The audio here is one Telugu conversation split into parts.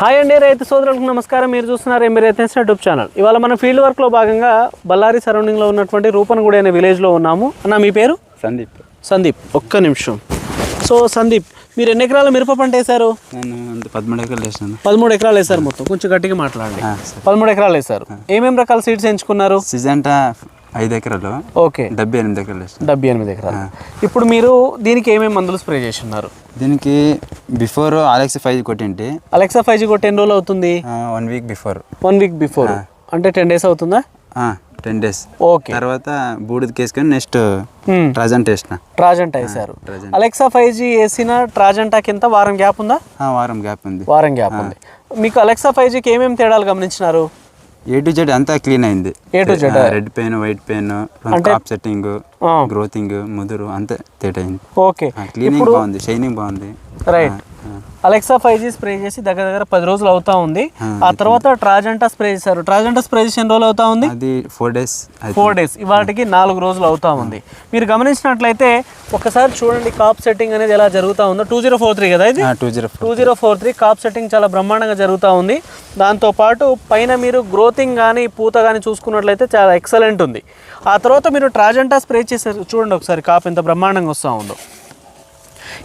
హాయ్ అండి రైతు సోదరులకు నమస్కారం. మీరు చూస్తున్నారు ఎంబీ రైతన్స్ యూట్యూబ్ ఛానల్. ఇవాళ మన ఫీల్డ్ వర్క్లో భాగంగా బళ్ళారి సరౌండింగ్లో ఉన్నటువంటి రూపనగుడి అనే విలేజ్లో ఉన్నాము. అన్న మీ పేరు? సందీప్. సందీప్. ఒక్క నిమిషం. సో సందీప్ మీరు ఎన్ని ఎకరాల మిరప పంట వేశారు? పదమూడు ఎకరాలు వేసినాను పదమూడు ఎకరాలు వేశారు మొత్తం. కొంచెం గట్టిగా మాట్లాడండి. పదమూడు ఎకరాలు వేశారు. ఏమేం రకాల సీడ్స్ ఎంచుకున్నారు? సిజంటా ఐదు ఎకరాలు. ఓకే. డెబ్బై ఎనిమిది ఎకరాలు డెబ్బై ఎనిమిది ఎకరాలు. ఇప్పుడు మీరు దీనికి ఏమేమి మందులు స్ప్రే చేసి ఉన్నారు దీనికి బిఫోర్ ఆలెక్స్ ఫైవ్ కొట్టింటి. అలెక్సా ఫైవ్ జీ కొట్టి ఎన్ని రోజులు అవుతుంది? One week before one week before అంటే టెన్ డేస్ అవుతుందా? Ten days okay. తర్వాత బూడిద కేసుకొని నెక్స్ట్. ట్రాజెంట్ వేసిన ట్రాజెంటా ట్రాజెంట్. అలెక్సా ఫైవ్ జీ వేసిన ట్రాజెంటాకి ఎంత? వారం గ్యాప్ ఉందా? వారం గ్యాప్ ఉంది. వారం గ్యాప్ ఉంది. మీకు అలెక్సా ఫైవ్ జీకి ఏమేమి తేడాలు గమనించినారు? ఏ టు జెడ్ అంతా క్లీన్ అయింది. A to Z. Red pain white pain cap setting. గ్రోతింగ్ ముదురు అంతా తేట అయింది. ఓకే క్లీనింగ్ బాగుంది షైనింగ్ బాగుంది. Right Alexa five G spray చేసి దగ్గర దగ్గర పది రోజులు అవుతా ఉంది. ఆ తర్వాత ట్రాజెంటా స్ప్రే చేశారు. ట్రాజెంటా స్ప్రే చేసి ఎన్ని రోజులు అవుతా ఉంది? అది ఫోర్ డేస్ ఫోర్ డేస్ ఇవాటికి నాలుగు రోజులు అవుతా ఉంది. మీరు గమనించినట్లయితే ఒకసారి చూడండి కాప్ సెట్టింగ్ అనేది ఎలా జరుగుతూ ఉందో. టూ జీరో ఫోర్ త్రీ కదా ఇది? Two zero two zero four three cap setting చాలా బ్రహ్మాండంగా జరుగుతూ ఉంది. దాంతోపాటు పైన మీరు గ్రోతింగ్ కానీ పూత కానీ చూసుకున్నట్లయితే చాలా ఎక్సలెంట్ ఉంది. ఆ తర్వాత మీరు ట్రాజెంటా స్ప్రే చేశారు. చూడండి ఒకసారి కాప్ ఎంత బ్రహ్మాండంగా వస్తూ ఉందో.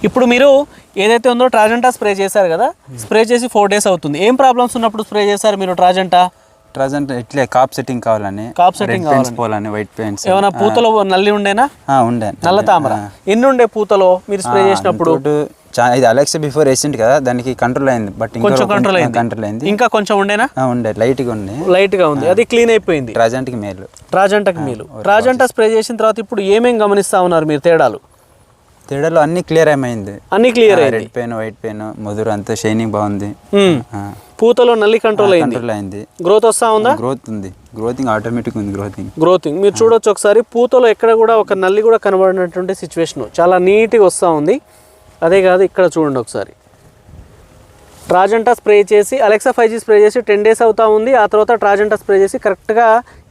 ఇప్పుడు మీరు ఏదైతే ఉందో ట్రాజెంటా స్ప్రే చేశారు కదా స్ప్రే చేసి ఫోర్ డేస్ అవుతుంది. ఏం ప్రాబ్లమ్స్ ఉన్నప్పుడు స్ప్రే చేశారు మీరు ట్రాజెంటా? ప్రజెంట్ ఇట్లే కాప్ సెట్టింగ్ కావాలని కాప్ సెట్టింగ్ పోవాలని వైట్ పెయింట్స్ ఏమైనా పూతలో నల్లి ఉండేనా? ఉండే. నల్ల తామర. ఎన్ని ఉండే పూతలో మీరు స్ప్రే చేసినప్పుడు? ఇది అలెక్స్ బిఫోర్ వేసింది కదా దానికి కంట్రోల్ అయింది. బట్ కొంచెం కంట్రోల్ అయింది. కంట్రోల్ అయింది. ఇంకా కొంచెం ఉండేనా? ఉండే. లైట్గా ఉంది. లైట్గా ఉంది అది క్లీన్ అయిపోయింది. ప్రజెంట్కి మేలు. ట్రాజెంటాకి మీలు. ట్రాజెంటా స్ప్రే చేసిన తర్వాత ఇప్పుడు ఏమేం గమనిస్తా ఉన్నారు మీరు తేడాలు? తేడాలో అన్ని క్లియర్ ఏమైంది? అన్ని క్లియర్ అయింది. రెడ్ పెయిన్ వైట్ పెయిన్ ముదురు అంతా షైనింగ్ బాగుంది. పూతలో నల్లి కంట్రోల్ అయింది. కంట్రోల్ అయింది. గ్రోత్ వస్తా ఉందా? గ్రోత్ ఉంది. గ్రోతింగ్ ఆటోమేటిక్ ఉంది గ్రోతింగ్ గ్రోతింగ్ మీరు చూడొచ్చు ఒకసారి పూతలో ఎక్కడ కూడా ఒక నల్లి కూడా కనబడినటువంటి సిచ్యువేషన్ చాలా నీట్గా వస్తూ ఉంది. అదే కాదు ఇక్కడ చూడండి ఒకసారి. ట్రాజెంటా స్ప్రే చేసి అలెక్సా ఫైవ్ జీ స్ప్రే చేసి టెన్ డేస్ అవుతా ఉంది. ఆ తర్వాత ట్రాజెంటా స్ప్రే చేసి కరెక్ట్గా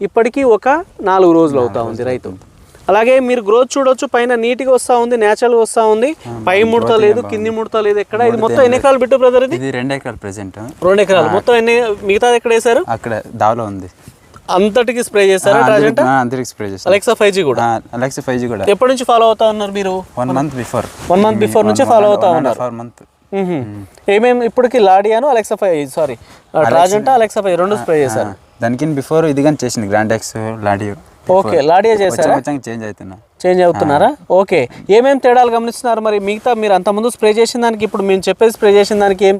ఇప్పటికీ ఒక నాలుగు రోజులు అవుతా ఉంది రైతు. అలాగే మీరు గ్రోత్ చూడొచ్చు పైన నీట్గా వస్తూ ఉంది న్యాచురల్గా వస్తూ ఉంది. పై ముడత లేదు కింది ముడత లేదు ఎక్కడ? ఇది మొత్తం ఎన్ని ఎకరాలు బిట్టు బ్రదర్ ఇది? ఇది రెండు ఎకరాలు ప్రెసెంట్ రెండు ఎకరాలు. మొత్తం ఎన్ని మిగతాది ఎక్కడ వేశారు? అక్కడ దావలో ఉంది. అంతటికి స్ప్రే చేశారా ట్రాజెంటా అందరికి స్ప్రే చేస్తాం అలెక్సా ఫైవ్ జీ కూడా? అలెక్స్ ఫైవ్ జీ కూడా. ఎప్పటి నుంచి ఫాలో అవుతా ఉన్నారు మీరు? One month before one month before నుంచి ఫాలో అవుతా ఉన్నారు. Four month hmm. ఏమేమి ఇప్పటికి లాడియాను అలెక్సా ఫైవ్ సారీ ట్రాజెంటా అలెక్సా ఫైవ్ రెండు స్ప్రే చేశారు. దానికి బిఫోర్ ఇది కానీ చేసింది గ్రాండ్ ఎక్స్ లాడియో ఓకే లాడియా చేశారా? చేంజ్ అవుతున్నా. చేంజ్ అవుతున్నారా? ఓకే ఏమేమి తేడాలు గమనిస్తున్నారు మరి? మిగతా మీరు అంతకుముందు స్ప్రే చేసిన దానికి ఇప్పుడు మేము చెప్పేది స్ప్రే చేసిన దానికి ఏం